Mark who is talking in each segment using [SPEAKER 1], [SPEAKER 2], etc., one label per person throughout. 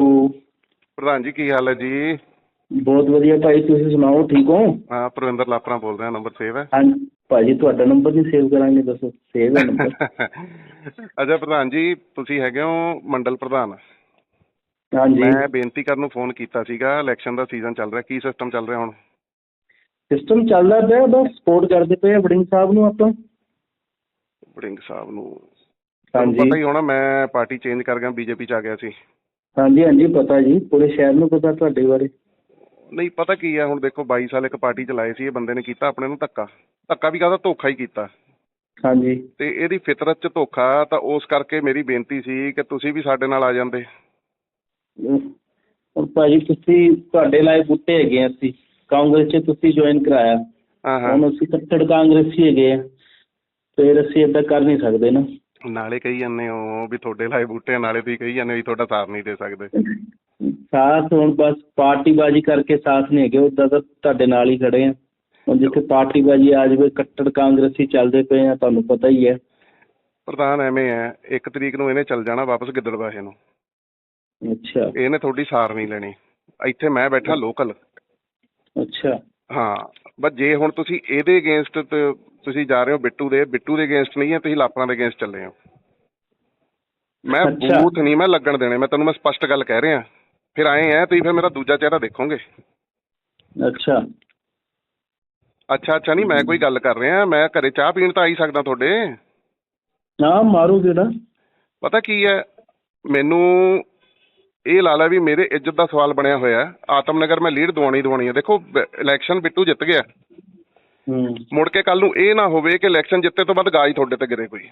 [SPEAKER 1] ਪ੍ਰਧਾਨ ਜੀ ਕੀ ਹਾਲ ਹੈ ਜੀ?
[SPEAKER 2] ਬਹੁਤ ਵਧੀਆ ਭਾਈ ਤੁਸੀਂ ਸੁਣਾਓ ਠੀਕ ਹੋ?
[SPEAKER 1] ਹਾਂ ਪ੍ਰਵਿੰਦਰ ਲਾਪਰਾ ਬੋਲ ਰਿਹਾ ਨੰਬਰ ਸੇਵ ਹੈ।
[SPEAKER 2] ਹਾਂ ਭਾਜੀ ਤੁਹਾਡਾ ਨੰਬਰ ਨਹੀਂ ਸੇਵ ਕਰਾਂਗੇ ਦੱਸੋ ਸੇਵ ਹੈ ਨੰਬਰ?
[SPEAKER 1] ਅੱਛਾ ਪ੍ਰਧਾਨ ਜੀ ਤੁਸੀਂ ਹੈਗੇ ਹੋ ਮੰਡਲ ਪ੍ਰਧਾਨ?
[SPEAKER 2] ਹਾਂਜੀ।
[SPEAKER 1] ਮੈਂ ਬੇਨਤੀ ਕਰਨ ਨੂੰ ਫੋਨ ਕੀਤਾ ਸੀਗਾ ਇਲੈਕਸ਼ਨ ਦਾ ਸੀਜ਼ਨ ਚੱਲ ਰਿਹਾ ਕੀ ਸਿਸਟਮ ਚੱਲ ਰਿਹਾ ਹੁਣ?
[SPEAKER 2] ਸਿਸਟਮ ਚੱਲਦਾ ਪਿਆ ਬਸ ਸਪੋਰਟ ਕਰਦੇ ਪਏ ਆ ਵੜਿੰਗ ਸਾਹਿਬ ਨੂੰ ਆਪਾਂ।
[SPEAKER 1] ਵੜਿੰਗ ਸਾਹਿਬ ਨੂੰ।
[SPEAKER 2] ਹਾਂਜੀ।
[SPEAKER 1] ਪਤਾ ਹੀ ਹੋਣਾ ਮੈਂ ਪਾਰਟੀ ਚੇਂਜ ਕਰ ਗਿਆ ਬੀਜੇਪੀ ਚ ਆ ਗਿਆ ਸੀ।
[SPEAKER 2] ਹਾਂਜੀ ਹਾਂਜੀ ਪਤਾ ਜੀ ਪੂਰੇ ਸ਼ਹਿਰ ਨੂੰ ਪਤਾ ਤੁਹਾਡੇ ਬਾਰੇ।
[SPEAKER 1] ਨਹੀਂ ਪਤਾ ਕੀ ਹੈ ਹੁਣ ਦੇਖੋ 22 ਸਾਲ ਇੱਕ ਪਾਰਟੀ ਚਲਾਏ ਸੀ ਇਹ ਬੰਦੇ ਨੇ ਕੀਤਾ ਆਪਣੇ ਨੂੰ ਧੱਕਾ। ਧੱਕਾ ਵੀ ਕਾਹਦਾ ਧੋਖਾ ਹੀ ਕੀਤਾ।
[SPEAKER 2] ਹਾਂਜੀ।
[SPEAKER 1] ਤੇ ਇਹਦੀ ਫਿਤਰਤ ਚ ਧੋਖਾ ਤਾਂ ਉਸ ਕਰਕੇ ਮੇਰੀ ਬੇਨਤੀ ਸੀ ਕਿ ਤੁਸੀਂ ਵੀ ਸਾਡੇ ਨਾਲ ਆ ਜਾਂਦੇ।
[SPEAKER 2] ਹੁਣ ਭਾਜੀ ਤੁਸੀਂ ਤੁਹਾਡੇ ਲਾਇਕ ਬੁੱਟੇ ਹੈਗੇ ਆ ਅਸੀਂ। ਕਾਂਗਰਸ 'ਚ ਤੁਸੀਂ ਜੁਆਇਨ ਕਰਾਇਆ।
[SPEAKER 1] ਹਾਂ ਹਾਂ।
[SPEAKER 2] ਹੁਣ ਅਸੀਂ ਕੱਟੜ ਕਾਂਗਰਸੀ ਹੈਗੇ ਆ। ਫਿਰ ਅਸੀਂ ਏਦਾਂ ਕਰ ਨਹੀਂ ਸਕਦੇ ਨਾ।
[SPEAKER 1] ਨਾਲੇ ਕਹੀ ਜਾਂਦੇ ਹੋ ਵੀ ਤੁਹਾਡੇ ਲਾਏ ਬੂਟੇ ਆ, ਨਾਲੇ ਤੁਸੀਂ ਕਹੀ ਜਾਂਦੇ ਹੋ ਵੀ ਤੁਹਾਡਾ ਸਾਥ ਨਹੀਂ ਦੇ ਸਕਦੇ।
[SPEAKER 2] ਸਾਥ ਹੁਣ ਬਸ ਪਾਰਟੀਬਾਜ਼ੀ ਕਰਕੇ ਸਾਥ ਨਹੀਂ ਹੈਗੇ ਉਦਾਂ ਤਾਂ ਤੁਹਾਡੇ ਨਾਲ ਹੀ ਖੜੇ ਆ। ਹੁਣ ਜਿੱਥੇ ਪਾਰਟੀਬਾਜ਼ੀ ਆ ਜਾਵੇ ਕੱਟੜ ਕਾਂਗਰਸੀ ਚੱਲਦੇ ਪਏ ਆ ਤੁਹਾਨੂੰ ਪਤਾ ਹੀ ਹੈ।
[SPEAKER 1] ਪ੍ਰਧਾਨ ਐਵੇਂ ਹੈ ਇੱਕ ਤਰੀਕ ਨੂੰ ਇਹਨੇ ਚੱਲ ਜਾਣਾ ਵਾਪਸ ਗਿੱਦੜਬਾਹੇ ਨੂੰ।
[SPEAKER 2] ਅੱਛਾ।
[SPEAKER 1] ਇਹਨੇ ਤੁਹਾਡੀ ਸਾਰ ਨਹੀਂ ਲੈਣੀ। ਇੱਥੇ ਮੈਂ ਬੈਠਾ ਲੋਕਲ
[SPEAKER 2] ਅੱਛਾ।
[SPEAKER 1] ਹਾਂ ਬਸ ਜੇ ਹੁਣ ਤੁਸੀਂ ਇਹਦੇ ਅਗੇਂਸਟ ਤੁਸੀਂ ਜਾ ਰਹੇ ਹੋ ਬਿੱਟੂ ਦੇ ਬਿੱਟੂ ਦੇ ਅਗੇਂਸਟ ਨਹੀਂ ਹੈ ਤੁਸੀਂ ਲਾਪਰਾਂ ਦੇ ਅਗੇਂਸਟ ਚੱਲੇ ਹੋ। ਮੈਂ। ਬੂਥ ਨਹੀਂ ਮੈਂ ਲੱਗਣ ਦੇਣੇ ਮੈਂ ਤੁਹਾਨੂੰ ਮੈਂ ਸਪਸ਼ਟ ਗੱਲ ਕਹਿ ਰਿਹਾ। ਫਿਰ ਆਏ ਆ ਤੁਸੀਂ ਫਿਰ ਮੇਰਾ ਦੂਜਾ ਚਿਹਰਾ ਦੇਖੋਗੇ।
[SPEAKER 2] ਅੱਛਾ।
[SPEAKER 1] ਅੱਛਾ ਅੱਛਾ ਨਹੀਂ ਮੈਂ ਕੋਈ ਗੱਲ ਕਰ ਰਿਹਾ ਮੈਂ ਘਰੇ ਚਾਹ ਪੀਣ ਤਾਂ ਆ ਹੀ ਸਕਦਾ ਤੁਹਾਡੇ।
[SPEAKER 2] ਹਾਂ ਮਾਰੂ ਕਿਹੜਾ
[SPEAKER 1] ਪਤਾ ਕੀ ਹੈ ਮੈਨੂੰ ਇਹ ਲਾ ਲਾ ਵੀ ਮੇਰੇ ਇੱਜ਼ਤ ਦਾ ਸਵਾਲ ਬਣਿਆ ਹੋਇਆ ਹੈ। ਆਤਮਨਗਰ ਮੈਂ ਲੀਡ ਦਵਾਉਣੀ ਦਵਾਉਣੀ ਹੈ। ਦੇਖੋ ਬ- ਇਲੈਕਸ਼ਨ ਬਿੱਟੂ ਜਿੱਤ ਗਿਆ।
[SPEAKER 2] ਹੂੰ।
[SPEAKER 1] ਮੁੜ ਕੇ ਕੱਲ ਨੂੰ ਇਹ ਨਾ ਹੋਵੇ ਕਿ ਇਲੈਕਸ਼ਨ ਜਿੱਤੇ ਤੋਂ ਬਾਅਦ ਗਾਜ ਤੁਹਾਡੇ ਤੇ ਗਿਰੇ ਕੋਈ।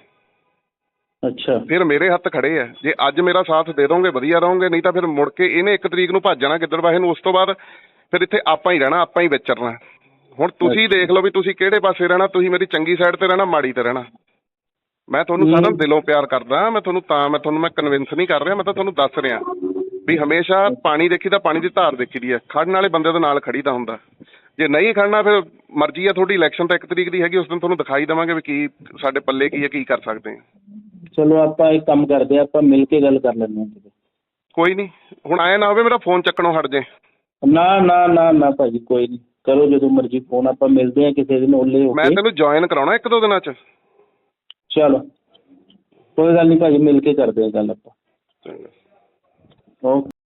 [SPEAKER 2] ਅੱਛਾ।
[SPEAKER 1] ਫਿਰ ਮੇਰੇ ਹੱਥ ਖੜੇ ਆ ਜੇ ਅੱਜ ਮੇਰਾ ਸਾਥ ਦੇ ਦੋਗੇ ਵਧੀਆ ਰਹੋਗੇ ਨਹੀਂ ਤਾਂ ਫਿਰ ਮੁੜ ਕੇ ਇਹਨੇ ਇੱਕ ਤਰੀਕ ਨੂੰ ਭੱਜ ਜਾਣਾ ਗਿੱਦੜਬਾਹੇ ਨੂੰ ਉਸ ਤੋਂ ਬਾਅਦ ਫਿਰ ਇੱਥੇ ਆਪਾਂ ਹੀ ਰਹਿਣਾ ਆਪਾਂ ਹੀ ਵਿਚਰਨਾ। ਹੁਣ ਤੁਸੀਂ ਦੇਖ ਲਓ ਵੀ ਤੁਸੀਂ ਕਿਹੜੇ ਪਾਸੇ ਰਹਿਣਾ ਤੁਸੀਂ ਮੇਰੀ ਚੰਗੀ ਸਾਈਡ ਤੇ ਰਹਿਣਾ ਮਾੜੀ ਤੇ ਰਹਿਣਾ। ਮੈਂ ਤੁਹਾਨੂੰ ਸਾਰਾ। ਦਿਲੋਂ ਪਿਆਰ ਕਰਦਾ ਮੈਂ ਤੁਹਾਨੂੰ ਤਾਂ ਮੈਂ ਤੁਹਾਨੂੰ ਮੈਂ ਕਨਵਿੰਸ ਨਹੀਂ ਕਰ ਰਿਹਾ ਮੈਂ ਤਾਂ ਤੁਹਾਨੂੰ ਦੱਸ ਰਿਹਾ। ਵੀ ਹਮੇਸ਼ਾ ਪਾਣੀ ਦੇਖੀ ਤਾਂ ਪਾਣੀ ਦੀ ਧਾਰ ਦੇਖੀ ਦੀ ਹੈ। ਖੜਨ ਵਾਲੇ ਬੰਦੇ ਦੇ ਨਾਲ ਖੜੀਦਾ ਹੁੰਦਾ। ਜੇ ਨਹੀਂ ਖੜਨਾ ਫਿਰ ਮਰਜ਼ੀ ਆ ਤੁਹਾਡੀ ਇਲੈਕਸ਼ਨ ਤਾਂ ਇੱਕ ਤਰੀਕ ਦੀ ਹੈਗੀ ਉਸ ਦਿਨ ਤੁਹਾਨੂੰ ਦਿਖਾਈ ਦੇਵਾਂਗੇ ਵੀ ਕੀ ਸਾਡੇ ਪੱਲੇ ਕੀ ਹੈ ਕੀ ਕਰ ਸਕਦੇ ਹਾਂ।
[SPEAKER 2] ਚਲੋ ਆਪਾਂ ਇੱਕ ਕੰਮ ਕਰਦੇ ਆ ਆਪਾਂ ਮਿਲ ਕੇ ਗੱਲ ਕਰ ਲੈਂਦੇ ਹਾਂ।
[SPEAKER 1] ਕੋਈ ਨਹੀਂ ਹੁਣ ਆਇਆ ਨਾ ਹੋਵੇ ਮੇਰਾ ਫੋਨ ਚੱਕਣੋਂ ਹਟ ਜੇ।
[SPEAKER 2] ਨਾ ਨਾ ਨਾ ਨਾ ਭਾਜੀ ਕੋਈ ਨਹੀਂ। ਕਰੋ ਜਦੋਂ ਮਰਜ਼ੀ ਫੋਨ ਆਪਾਂ ਮਿਲਦੇ ਆ ਕਿਸੇ ਦਿਨ ਓਲੇ ਹੋ
[SPEAKER 1] ਮੈਂ
[SPEAKER 2] ਕੇ
[SPEAKER 1] ਤੈਨੂੰ ਜੁਆਇਨ ਕਰਾਉਣਾ ਇੱਕ ਦੋ ਦਿਨਾਂ ਚ।
[SPEAKER 2] ਚਲੋ। ਕੋਈ ਗੱਲ ਨਹੀਂ ਭਾਜੀ ਮਿਲ ਕੇ ਕਰਦੇ ਆ ਗੱਲ ਆਪਾਂ।
[SPEAKER 1] ਚੰਗਾ।
[SPEAKER 2] Okay.